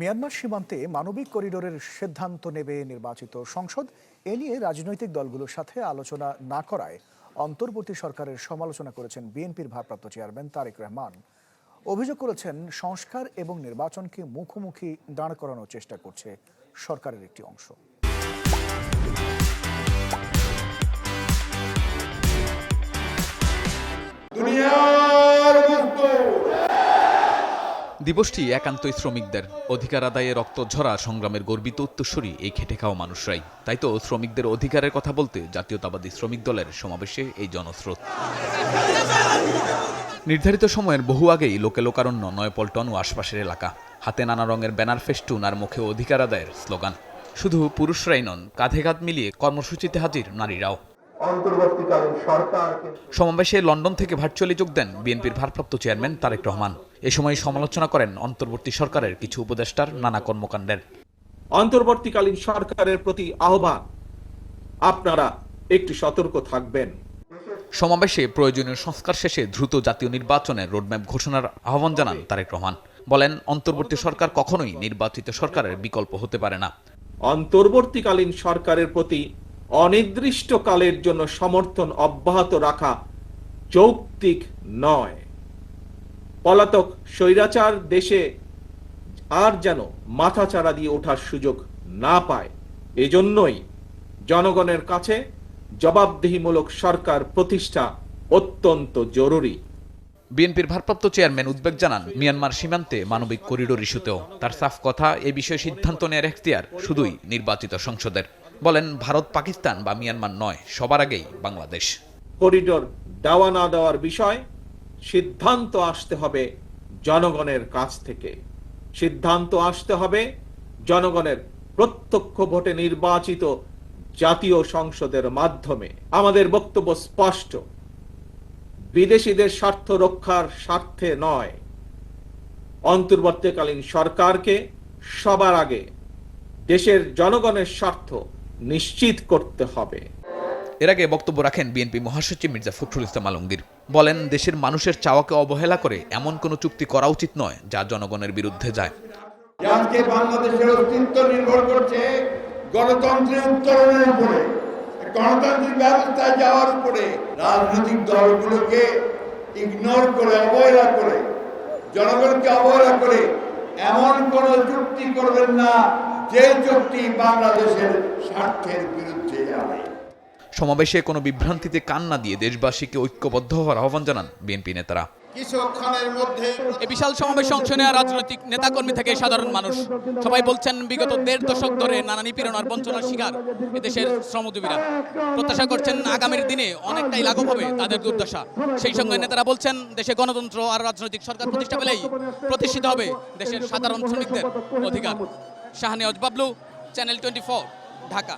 Myanmar সীমান্তে মানবিক করিডোরের সিদ্ধান্ত নেবে নির্বাচিত সংসদ। এ নিয়ে রাজনৈতিক দলগুলোর সাথে আলোচনা না করায় অন্তর্বর্তী সরকারের সমালোচনা করেছেন বিএনপির ভারপ্রাপ্ত চেয়ারম্যান তারেক রহমান। অভিযোগ করেছেন সংস্কার এবং নির্বাচনকে মুখোমুখি দাঁড় করানোর চেষ্টা করছে সরকারের একটি অংশ। দিবসটি একান্তই শ্রমিকদের। অধিকার আদায়ে রক্ত ঝরা সংগ্রামের গর্বিত উত্তরসূরি এই খেটে খাওয়া মানুষরাই। তাই তো শ্রমিকদের অধিকারের কথা বলতে জাতীয়তাবাদী শ্রমিক দলের সমাবেশে এই জনস্রোত। নির্ধারিত সময়ের বহু আগেই লোকে লোকারণ্য নয়পল্টন ও আশপাশের এলাকা। হাতে নানা রঙের ব্যানার ফেস্টুন আর মুখে অধিকার আদায়ের স্লোগান। শুধু পুরুষরাই নন কাঁধে কাঁধ মিলিয়ে কর্মসূচিতে হাজির নারীরাও। সমাবেশে লন্ডন থেকে ভার্চুয়ালি যোগ দেন বিএনপির ভারপ্রাপ্ত চেয়ারম্যান তারেক রহমান। এ সময় সমালোচনা করেন অন্তর্বর্তী সরকারের কিছু উপদেষ্টার নানা কর্মকাণ্ডের। অন্তর্বর্তীকালীন সরকারের প্রতি আহ্বান আপনারা একটু সতর্ক থাকবেন। সমাবেশে প্রয়োজনীয় সংস্কার শেষে দ্রুত জাতীয় নির্বাচনের রোডম্যাপ ঘোষণার আহ্বান জানান তারেক রহমান। বলেন অন্তর্বর্তী সরকার কখনোই নির্বাচিত সরকারের বিকল্প হতে পারে না। অন্তর্বর্তীকালীন সরকারের প্রতি অনির্দিষ্টকালের জন্য সমর্থন অব্যাহত রাখা যৌক্তিক নয়। পলাতক স্বৈরাচার দেশে আর যেন মাথাচাড়া দিয়ে ওঠার সুযোগ না পায়। এজন্যই জনগণের কাছে জবাবদিহিমূলক সরকার প্রতিষ্ঠা অত্যন্ত জরুরি। বিএনপির ভারপ্রাপ্ত চেয়ারম্যান উদ্বেগ জানান মিয়ানমার সীমান্তে মানবিক করিডোর ইস্যুতেও। তার সাফ কথা এ বিষয়ে সিদ্ধান্ত নেয়ার এখতিয়ার শুধুই নির্বাচিত সংসদের। বলেন ভারত পাকিস্তান বা মিয়ানমার নয় সবার আগেই বাংলাদেশ। করিডোর দেওয়া না দেওয়ার বিষয় সিদ্ধান্ত আসতে হবে জনগণের কাছ থেকে। সিদ্ধান্ত আসতে হবে জনগণের প্রত্যক্ষ ভোটে নির্বাচিত জাতীয় সংসদের মাধ্যমে। আমাদের বক্তব্য স্পষ্ট। বিদেশিদের স্বার্থ রক্ষার স্বার্থে নয়। অন্তর্বর্তীকালীন সরকারকে সবার আগে দেশের জনগণের স্বার্থ নিশ্চিত করতে হবে। এর আগে বক্তব্য রাখেন বিএনপি মহাসচিব মির্জা ফখরুল ইসলাম আলমগীর। বলেন, দেশের মানুষের চাওয়াকে অবহেলা করে এমন কোনো চুক্তি করা উচিত নয় যা জনগণের বিরুদ্ধে যায়। বাংলাদেশের অস্তিত্ব নির্ভর করছে গণতন্ত্রের উত্তরণের উপরে। গণতান্ত্রিক ব্যবস্থায় যাওয়ার উপরে রাজনৈতিক দলগুলোকে ইগনোর করে, অবহেলা করে, জনগণকে অবহেলা করে এমন কোন চুক্তি করবেন না যে চুক্তি বাংলাদেশের স্বার্থের বিরুদ্ধে যাবে। সমাবেশে কোনো বিভ্রান্তিতে কান না দিয়ে দেশবাসীকে ঐক্যবদ্ধ হওয়ার আহ্বান জানান বিএনপি নেতারা। কিছুক্ষণের মধ্যে এই বিশাল সমাবেশে অংশ নেওয়া রাজনৈতিক নেতাকর্মী থেকে সাধারণ মানুষ। সবাই বলছেন বিগত দেড় দশক ধরে নানা নিপীড়ন আর বঞ্চনার শিকার এদেশের শ্রমজীবীরা। প্রত্যাশা করছেন আগামীর দিনে অনেকটাই লাঘব হবে তাদের দুর্দশা। সেই সঙ্গে নেতারা বলছেন দেশে গণতন্ত্র আর রাজনৈতিক সরকার প্রতিষ্ঠা পেলেই প্রতিষ্ঠিত হবে দেশের সাধারণ শ্রমিকদের অধিকার। Shahniaz Bablu channel twenty Dhaka.